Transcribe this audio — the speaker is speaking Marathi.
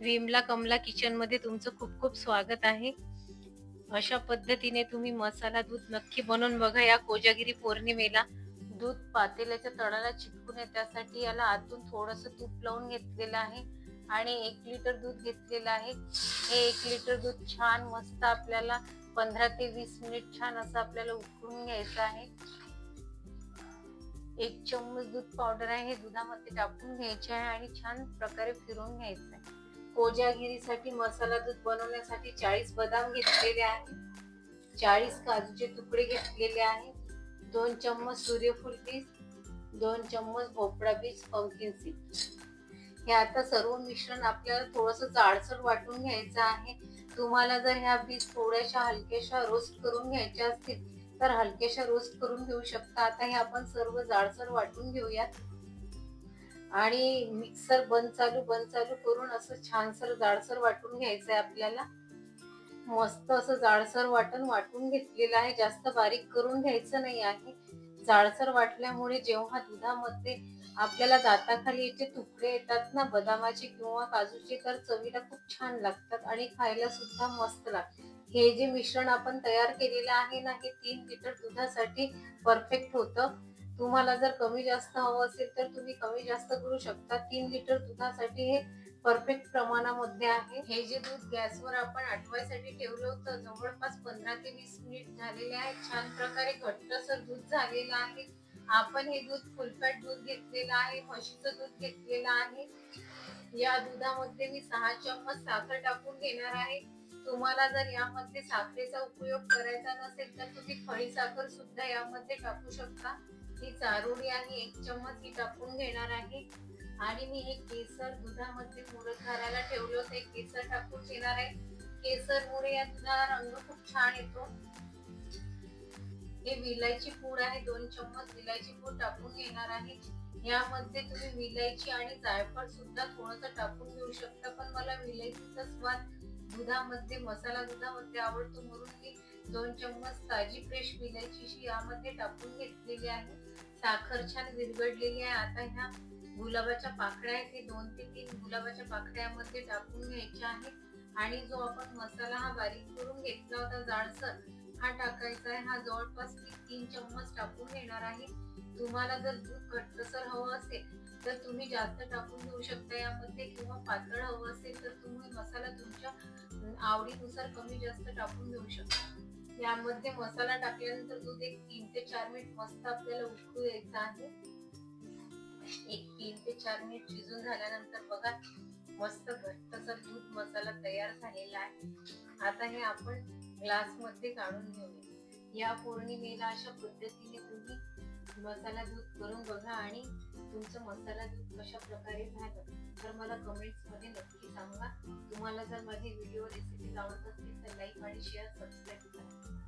विमला कमला किचनमध्ये तुमचं खूप खूप स्वागत आहे. अशा पद्धतीने तुम्ही मसाला दूध नक्की बनवून बघा. या कोजागिरी पौर्णिमेला दूध पातेल्याच्या तळाला चिटकून आहे त्यासाठी याला आतून थोडस तूप लावून घेतलेलं आहे आणि एक लिटर दूध घेतलेलं आहे. हे एक लिटर दूध छान मस्त आपल्याला पंधरा ते वीस मिनिट छान असं आपल्याला उकळून घ्यायचं आहे. एक चम्मच दूध पावडर आहे. हे दुधामध्ये टाकून घ्यायचे आहे आणि छान प्रकारे फिरवून घ्यायचं आहे. कोजागिरीसाठी मसाला दूध बनवण्यासाठी चाळीस बदाम घेतलेले आहे चाळीस काजूचे तुकडे घेतलेले आहेत. दोन चम्मच सूर्यफूल बीज दोन चम्मच भोपळा बीज पंकिन सीड हे आता सर्व मिश्रण आपल्याला थोडस जाडसर वाटून घ्यायचं आहे. तुम्हाला जर ह्या बीज थोड्याशा हलक्याशा रोस्ट करून घ्यायच्या असतील तर हलक्याशा रोस्ट करून घेऊ शकता. आता हे आपण सर्व जाडसर वाटून घेऊयात. आणि मिक्सर बंद चालू बंद चालू करून असं छानसर जाडसर वाटून घ्यायचं आहे आपल्याला. मस्त असं जाडसर वाटण वाटून घेतलेलं आहे. जास्त बारीक करून घ्यायचं नाही आहे. जाडसर वाटल्यामुळे जेव्हा दुधामध्ये आपल्याला दाताखाली याचे तुकडे येतात ना बदामाचे किंवा काजूचे तर चवीला खूप छान लागतात आणि खायला सुद्धा मस्त लागतात. हे जे मिश्रण आपण तयार केलेलं आहे ना हे तीन लिटर दुधासाठी परफेक्ट होतं. तुम्हाला जर कमी जास्त हवं असेल तर तुम्ही कमी जास्त करू शकता. तीन लिटर दुधासाठी हे परफेक्ट प्रमाणामध्ये आहे. हे जे दूध गॅसवर आपण आठवायसाठी ठेवलं होतं जवळपास पंधरा ते वीस मिनिट झालेले आहे. छान प्रकारे घट्टसर दूध झालेलं आहे. आपण हे दूध फुलफॅट दूध घेतलेलं आहे म्हशीचं दूध घेतलेलं आहे. या दुधामध्ये मी सहा चम्मच साखर टाकून घेणार आहे. तुम्हाला जर यामध्ये साखरेचा उपयोग करायचा नसेल तर तुम्ही खडी साखर सुद्धा यामध्ये टाकू शकता. ही चारोळी आहे एक चम्मच ही टाकून घेणार आहे. आणि मी हे केसर दुधामध्ये मुरत घालायला ठेवलं होतं. केसर टाकून घेणार आहे. केसर मुरे या दुधाला रंग खूप छान येतो. हे विलायची पूड आहे. दोन चम्मच विलायची पूड टाकून घेणार आहे. यामध्ये तुम्ही विलायची आणि जायफळ सुद्धा थोडस टाकून घेऊ शकता. पण मला विलायचीचा स्वाद दुधामध्ये मसाला दुधामध्ये आवडतो म्हणून मी दोन चम्मच ताजी फ्रेश विलायची यामध्ये टाकून घेतलेली आहे. साखर छान विरघडलेली आहे. आता ह्या गुलाबाच्या पाकळ्या आहेत. हे दोन ते तीन गुलाबाच्या पाकळ्यामध्ये टाकून घ्यायच्या आहेत. आणि जो आपण मसाला हा बारीक करून घेतला होता जाडसर हा टाकायचा आहे. हा जवळपास मी तीन चम्मच टाकून घेणार आहे. तुम्हाला जर दूध घट्टसर हवं असेल तर तुम्ही जास्त टाकून घेऊ शकता यामध्ये. किंवा पातळ हवं असेल तर तुम्ही मसाला तुमच्या आवडीनुसार कमी जास्त टाकून घेऊ शकता. यामध्ये मसाला टाकल्यानंतर दूध एक तीन ते चार मिनिट मस्त आपल्याला उकळू द्यायचं आहे. एक तीन ते चार मिनिट शिजून झाल्यानंतर बघा मस्त घट्टसर दूध मसाला तयार झालेला आहे. आता हे आपण ग्लासमध्ये काढून घेऊया. या पौर्णिमेला अशा पद्धतीने तुम्ही मसाला दूध करून बघा आणि तुमचं मसाला दूध कशा प्रकारे झालं तर मला कमेंट्समध्ये नक्की सांगा. तुम्हाला जर माझे व्हिडिओ रेसिपीज आवडत असतील तर लाईक आणि शेअर सबस्क्राईब करा.